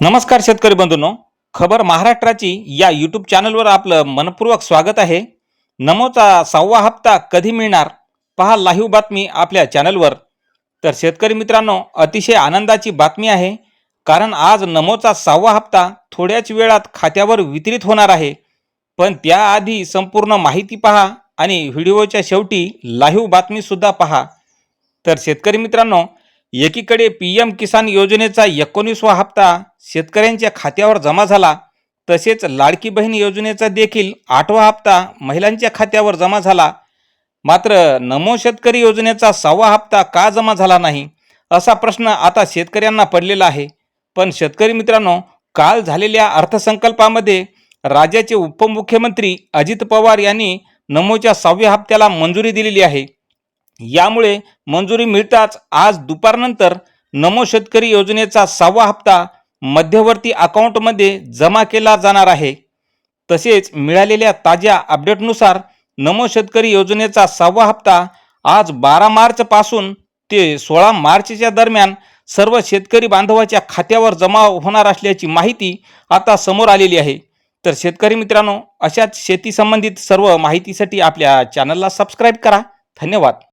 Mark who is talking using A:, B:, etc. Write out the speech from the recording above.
A: नमस्कार शेतकरी बंधूंनो. खबर महाराष्ट्राची या यूट्यूब चॅनलवर आपलं मनपूर्वक स्वागत आहे. नमोचा सहावा हप्ता कधी मिळणार? पहा लाईव्ह बातमी आपल्या चॅनलवर तर शेतकरी मित्रांनो अतिशय आनंदाची बातमी आहे. कारण आज नमोचा सहावा हप्ता थोड्याच वेळात खात्यावर वितरित होणार आहे. पण त्याआधी संपूर्ण माहिती पहा आणि व्हिडिओच्या शेवटी लाईव्ह बातमीसुद्धा पहा. तर शेतकरी मित्रांनो एकीकडे पी एम किसान योजनेचा एकोणीसवा हप्ता शेतकऱ्यांच्या खात्यावर जमा झाला तसेच लाडकी बहीण योजनेचा देखील आठवा हप्ता महिलांच्या खात्यावर जमा झाला. मात्र नमो शेतकरी योजनेचा सहावा हप्ता का जमा झाला नाही असा प्रश्न आता शेतकऱ्यांना पडलेला आहे. पण शेतकरी मित्रांनो काल झालेल्या अर्थसंकल्पामध्ये राज्याचे उपमुख्यमंत्री अजित पवार यांनी नमोच्या सहाव्या हप्त्याला मंजुरी दिलेली आहे. यामुळे मंजुरी मिळताच आज दुपारनंतर नमो शेतकरी योजनेचा सहावा हप्ता मध्यवर्ती अकाउंटमध्ये जमा केला जाणार आहे. तसेच मिळालेल्या ताज्या अपडेटनुसार नमो शेतकरी योजनेचा सहावा हप्ता आज बारा मार्चपासून ते सोळा मार्चच्या दरम्यान सर्व शेतकरी बांधवाच्या खात्यावर जमा होणार असल्याची माहिती आता समोर आलेली आहे. तर शेतकरी मित्रांनो अशाच शेतीसंबंधित सर्व माहितीसाठी आपल्या चॅनलला सबस्क्राईब करा. धन्यवाद.